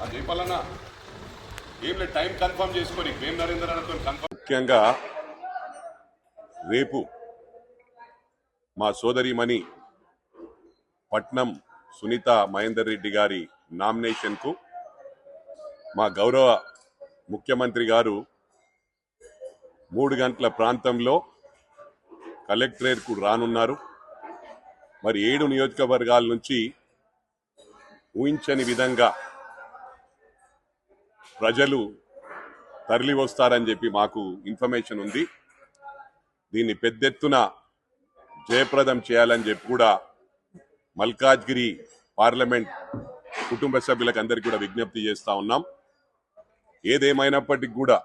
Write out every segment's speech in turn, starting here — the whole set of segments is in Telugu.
ఆ చెప్పాలన్నా ఏం లేదు టైం కన్ఫర్మ్ చేసుకొని మేము నరేంద్ర కన్ఫర్మ్ ముఖ్యంగా రేపు మా సోదరిమణి పట్నం సునీత మహేందర్ రెడ్డి గారి నామినేషన్కు మా గౌరవ ముఖ్యమంత్రి గారు మూడు గంటల ప్రాంతంలో కలెక్టరేట్కు రానున్నారు. మరి ఏడు నియోజకవర్గాల నుంచి ఊహించని విధంగా ప్రజలు తరలి వస్తారని చెప్పి మాకు ఇన్ఫర్మేషన్ ఉంది. దీన్ని పెద్దెత్తున జయప్రదం చేయాలని చెప్పి కూడా మల్కాజ్గిరి పార్లమెంట్ కుటుంబ సభ్యులకు అందరికీ కూడా విజ్ఞప్తి చేస్తా ఉన్నాం. ఏదేమైనప్పటికీ కూడా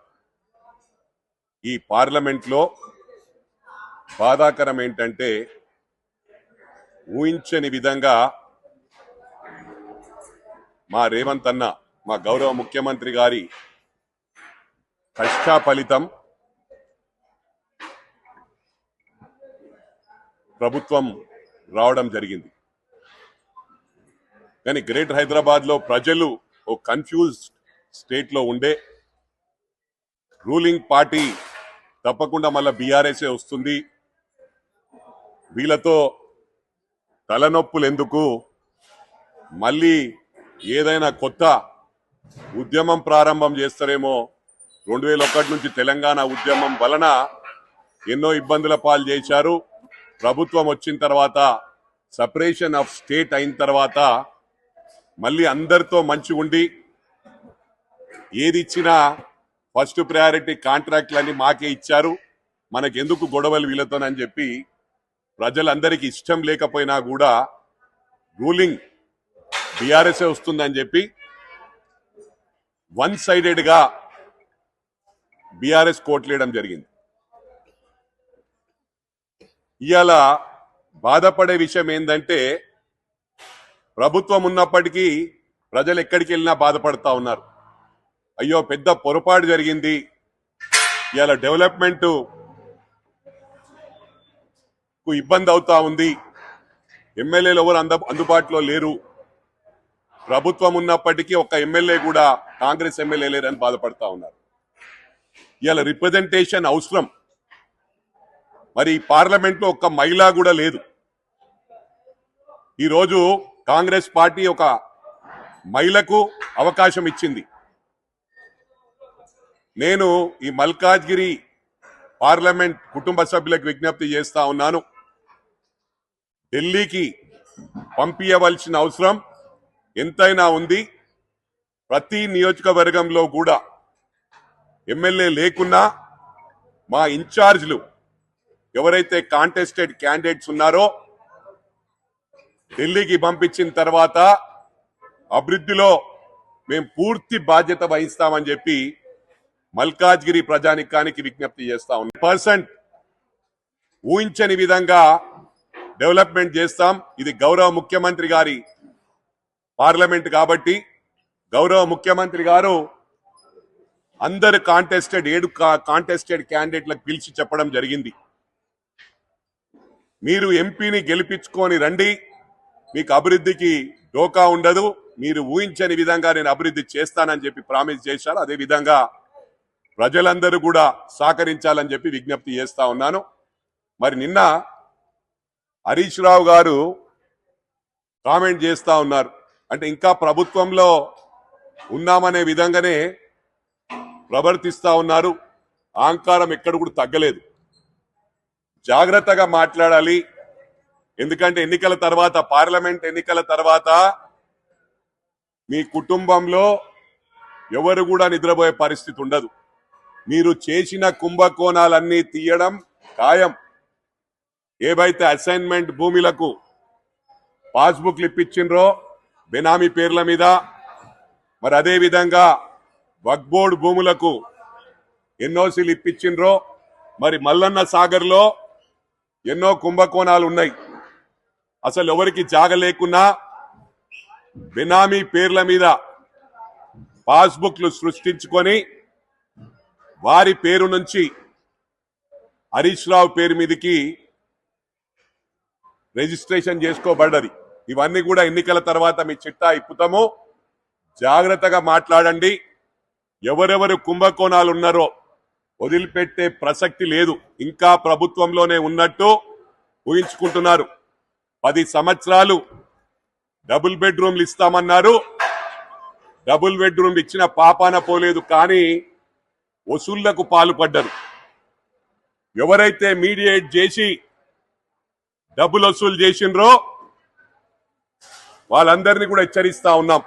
ఈ పార్లమెంట్లో బాధాకరం ఏంటంటే ఊహించని విధంగా మా రేవంత్ అన్న మా గౌరవ ముఖ్యమంత్రి గారి కష్ట ఫలితం ప్రభుత్వం రావడం జరిగింది. కానీ గ్రేటర్ హైదరాబాద్లో ప్రజలు ఓ కన్ఫ్యూజ్డ్ స్టేట్లో ఉండే రూలింగ్ పార్టీ తప్పకుండా మళ్ళీ బీఆర్ఎస్ఏ వస్తుంది. వీళ్ళతో తలనొప్పులు ఎందుకు? మళ్ళీ ఏదైనా కొత్త ఉద్యమం ప్రారంభం చేస్తారేమో రెండు వేల ఒకటి నుంచి తెలంగాణ ఉద్యమం వలన ఎన్నో ఇబ్బందుల పాలు చేశారు. ప్రభుత్వం వచ్చిన తర్వాత సపరేషన్ ఆఫ్ స్టేట్ అయిన తర్వాత మళ్ళీ అందరితో మంచి ఉండి ఏది ఇచ్చినా ఫస్ట్ ప్రయారిటీ కాంట్రాక్ట్లన్నీ మాకే ఇచ్చారు. మనకెందుకు గొడవలు వీళ్ళతోనని చెప్పి ప్రజలందరికీ ఇష్టం లేకపోయినా కూడా రూలింగ్ బీఆర్ఎస్ఏ వస్తుందని చెప్పి వన్ సైడెడ్గా బీఆర్ఎస్ కోట్లేయడం జరిగింది. ఇవాళ బాధపడే విషయం ఏంటంటే ప్రభుత్వం ఉన్నప్పటికీ ప్రజలు ఎక్కడికి వెళ్ళినా బాధపడతా ఉన్నారు. అయ్యో పెద్ద పొరపాటు జరిగింది. ఇవాళ డెవలప్మెంట్కు ఇబ్బంది అవుతా ఉంది. ఎమ్మెల్యేలు ఎవరు అంద అందుబాటులో లేరు. ప్రభుత్వం ఉన్నప్పటికీ ఒక ఎమ్మెల్యే కూడా కాంగ్రెస్ ఎమ్మెల్యే లేరని బాధపడతా ఉన్నారు. ఇవాళ రిప్రజెంటేషన్ అవసరం. మరి పార్లమెంట్లో ఒక్క మహిళ కూడా లేదు. ఈరోజు కాంగ్రెస్ పార్టీ ఒక మహిళకు అవకాశం ఇచ్చింది. నేను ఈ మల్కాజ్గిరి పార్లమెంట్ కుటుంబ సభ్యులకు విజ్ఞప్తి చేస్తా ఉన్నాను. ఢిల్లీకి పంపించవలసిన అవసరం. ఎంతైనా ఉంది. ప్రతి నియోజకవర్గంలో కూడా ఎమ్మెల్యే లేకున్నా మా ఇన్ఛార్జ్లు ఎవరైతే కాంటెస్టెడ్ క్యాండిడేట్స్ ఉన్నారో ఢిల్లీకి పంపించిన తర్వాత అభివృద్ధిలో మేము పూర్తి బాధ్యత వహిస్తామని చెప్పి మల్కాజ్గిరి ప్రజానికానికి విజ్ఞప్తి చేస్తా ఉన్నాం. పర్సెంట్ ఊహించని విధంగా డెవలప్మెంట్ చేస్తాం. ఇది గౌరవ ముఖ్యమంత్రి గారి పార్లమెంట్ కాబట్టి గౌరవ ముఖ్యమంత్రి గారు అందరు కాంటెస్టెడ్ ఏడు కాంటెస్టెడ్ క్యాండిడేట్లకు పిలిచి చెప్పడం జరిగింది. మీరు ఎంపీని గెలిపించుకొని రండి మీకు అభివృద్ధికి డోకా ఉండదు మీరు ఊహించని విధంగా నేను అభివృద్ధి చేస్తానని చెప్పి ప్రామిస్ చేశారు. అదే విధంగా ప్రజలందరూ కూడా సహకరించాలని చెప్పి విజ్ఞప్తి చేస్తా ఉన్నాను. మరి నిన్న హరీష్ రావు గారు కామెంట్ చేస్తా ఉన్నారు. అంటే ఇంకా ప్రభుత్వంలో ఉన్నామనే విధంగానే ప్రవర్తిస్తా ఉన్నారు. అహంకారం ఎక్కడ కూడా తగ్గలేదు. జాగ్రత్తగా మాట్లాడాలి. ఎందుకంటే ఎన్నికల తర్వాత పార్లమెంట్ ఎన్నికల తర్వాత మీ కుటుంబంలో ఎవరు కూడా నిద్రపోయే పరిస్థితి ఉండదు. మీరు చేసిన కుంభకోణాలన్నీ తీయడం ఖాయం. ఏవైతే అసైన్మెంట్ భూములకు పాస్బుక్లు ఇప్పించిండ్రో బెనామీ పేర్ల మీద మరి అదే విధంగా వక్బోర్డ్ భూములకు ఎన్ఓసీలు ఇప్పించిండ్రో మరి మల్లన్న సాగర్లో ఎన్నో కుంభకోణాలు ఉన్నాయి. అసలు ఎవరికి జాగ లేకున్నా బెనామీ పేర్ల మీద పాస్బుక్లు సృష్టించుకొని వారి పేరు నుంచి హరీష్ రావు పేరు మీదకి రిజిస్ట్రేషన్ చేసుకోబడ్డది. ఇవన్నీ కూడా ఎన్నికల తర్వాత మీ చిట్టా ఇప్పుతాము. జాగ్రత్తగా మాట్లాడండి. ఎవరెవరు కుంభకోణాలు ఉన్నారో వదిలిపెట్టే ప్రసక్తి లేదు. ఇంకా ప్రభుత్వంలోనే ఉన్నట్టు ఊహించుకుంటున్నారు. పది సంవత్సరాలు డబుల్ బెడ్రూమ్లు ఇస్తామన్నారు. డబుల్ బెడ్రూమ్లు ఇచ్చిన పాపాన పోలేదు కానీ వసూళ్ళకు పాల్పడ్డరు ఎవరైతే మీడియేట్ చేసి డబ్బులు వసూలు చేసిండ్రో వాళ్ళందరినీ కూడా హెచ్చరిస్తా ఉన్నాం.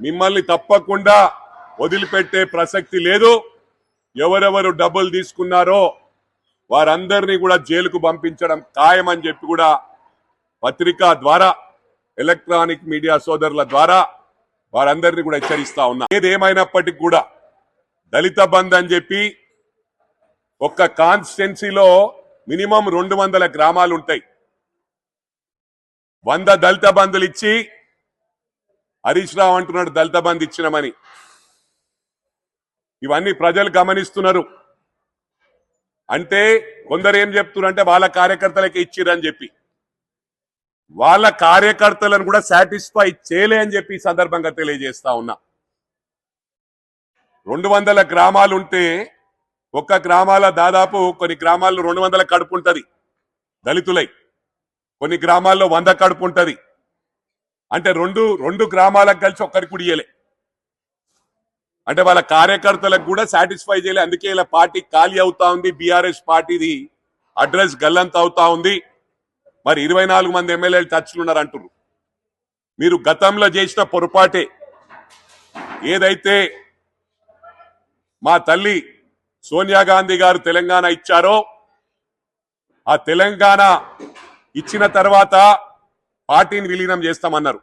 మిమ్మల్ని తప్పకుండా వదిలిపెట్టే ప్రసక్తి లేదు. ఎవరెవరు డబ్బులు తీసుకున్నారో వారందరినీ కూడా జైలుకు పంపించడం ఖాయమని చెప్పి కూడా పత్రిక ద్వారా ఎలక్ట్రానిక్ మీడియా సోదరుల ద్వారా వారందరినీ కూడా హెచ్చరిస్తా ఉన్నా. ఏదేమైనప్పటికీ కూడా దళిత బంధ్ అని చెప్పి ఒక్క కాన్స్టిట్యున్సీలో మినిమం రెండు వందల గ్రామాలు ఉంటాయి. వంద దళిత బంధులు ఇచ్చి హరీష్ రావు అంటున్నాడు దళిత బంధు ఇచ్చినమని. ఇవన్నీ ప్రజలు గమనిస్తున్నారు. అంటే కొందరు ఏం చెప్తున్నారంటే వాళ్ళ కార్యకర్తలకి ఇచ్చిరని చెప్పి. వాళ్ళ కార్యకర్తలను కూడా సాటిస్ఫై చేయలే అని చెప్పి ఈ సందర్భంగా తెలియజేస్తా ఉన్నా. రెండు వందల గ్రామాలు ఉంటే ఒక్క గ్రామాల దాదాపు కొన్ని గ్రామాల్లో రెండు వందల కడుపు ఉంటుంది దళితులై. కొన్ని గ్రామాల్లో వంద కడుపు ఉంటుంది. అంటే రెండు రెండు గ్రామాలకు కలిసి ఒక్కరికి కూడా ఇయ్యలే. అంటే వాళ్ళ కార్యకర్తలకు కూడా సాటిస్ఫై చేయలే. అందుకే ఇలా పార్టీ ఖాళీ అవుతా ఉంది. బీఆర్ఎస్ పార్టీది అడ్రస్ గల్లంత అవుతా ఉంది. మరి ఇరవై నాలుగు మంది ఎమ్మెల్యేలు టచ్లు ఉన్నారు అంటున్నారు మీరు గతంలో చేసిన పొరపాటే. ఏదైతే మా తల్లి సోనియా గాంధీ గారు తెలంగాణ ఇచ్చారో ఆ తెలంగాణ ఇచ్చిన తర్వాత పార్టీని విలీనం చేస్తామన్నారు.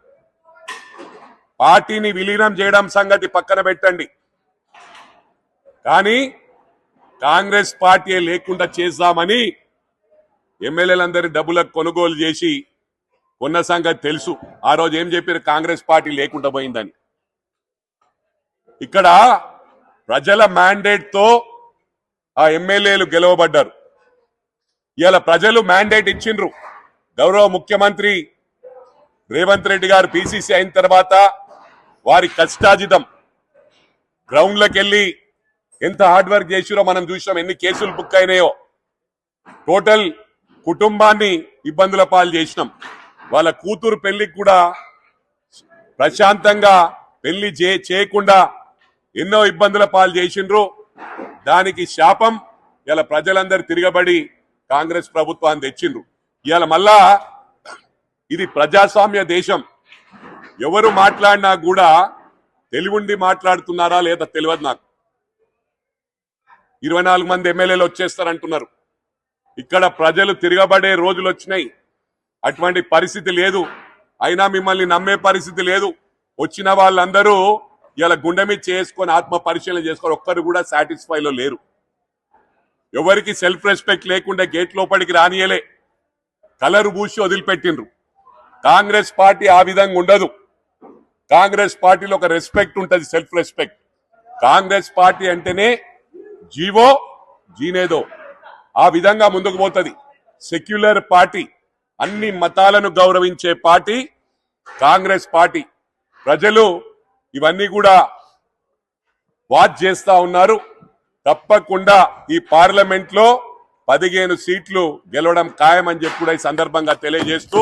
పార్టీని విలీనం చేయడం సంగతి పక్కన పెట్టండి. కానీ కాంగ్రెస్ పార్టీ లేకుండా చేద్దామని ఎమ్మెల్యేలందరి డబ్బులకు కొనుగోలు చేసి కొన్న సంగతి తెలుసు. ఆ రోజు ఏం చెప్పారు? కాంగ్రెస్ పార్టీ లేకుండా పోయిందని. ఇక్కడ ప్రజల మ్యాండేట్తో ఆ ఎమ్మెల్యేలు గెలవబడ్డారు. ఇవాళ ప్రజలు మ్యాండేట్ ఇచ్చిండ్రు. గౌరవ ముఖ్యమంత్రి రేవంత్ రెడ్డి గారు పిసిసి అయిన తర్వాత వారి కష్టాజితం గ్రౌండ్లకు వెళ్ళి ఎంత హార్డ్ వర్క్ చేసిరో మనం చూసినాం. ఎన్ని కేసులు బుక్ అయినాయో. టోటల్ కుటుంబాన్ని ఇబ్బందుల పాలు చేసినాం. వాళ్ళ కూతురు పెళ్ళికి కూడా ప్రశాంతంగా పెళ్ళి చే- చేయకుండా ఎన్నో ఇబ్బందుల పాలు చేసిండ్రు. దానికి శాపం ఇలా ప్రజలందరూ తిరగబడి కాంగ్రెస్ ప్రభుత్వాన్ని తెచ్చిండ్రు. ఇవాళ మళ్ళా ఇది ప్రజాస్వామ్య దేశం. ఎవరు మాట్లాడినా కూడా తెలివుండి మాట్లాడుతున్నారా లేదా తెలియదు నాకు. ఇరవై నాలుగు మంది ఎమ్మెల్యేలు వచ్చేస్తారంటున్నారు. ఇక్కడ ప్రజలు తిరగబడే రోజులు వచ్చినాయి. అటువంటి పరిస్థితి లేదు. అయినా మిమ్మల్ని నమ్మే పరిస్థితి లేదు. వచ్చిన వాళ్ళందరూ ఇలా గుండె మీద చేసుకొని ఆత్మ పరిశీలన చేసుకొని ఒక్కరు కూడా సాటిస్ఫైలో లేరు. ఎవరికి సెల్ఫ్ రెస్పెక్ట్ లేకుండా గేట్ లోపలికి రానియలే. కలరు పూసి వదిలిపెట్టిండ్రు. కాంగ్రెస్ పార్టీ ఆ విధంగా ఉండదు. కాంగ్రెస్ పార్టీలో ఒక రెస్పెక్ట్ ఉంటుంది సెల్ఫ్ రెస్పెక్ట్. కాంగ్రెస్ పార్టీ అంటేనే జీవో జీనేదో ఆ విధంగా ముందుకు పోతుంది. సెక్యులర్ పార్టీ అన్ని మతాలను గౌరవించే పార్టీ కాంగ్రెస్ పార్టీ. ప్రజలు ఇవన్నీ కూడా వాచ్ చేస్తా ఉన్నారు. తప్పకుండా ఈ పార్లమెంట్లో పదిహేను సీట్లు గెలవడం ఖాయమని చెప్పి కూడా ఈ సందర్భంగా తెలియజేస్తూ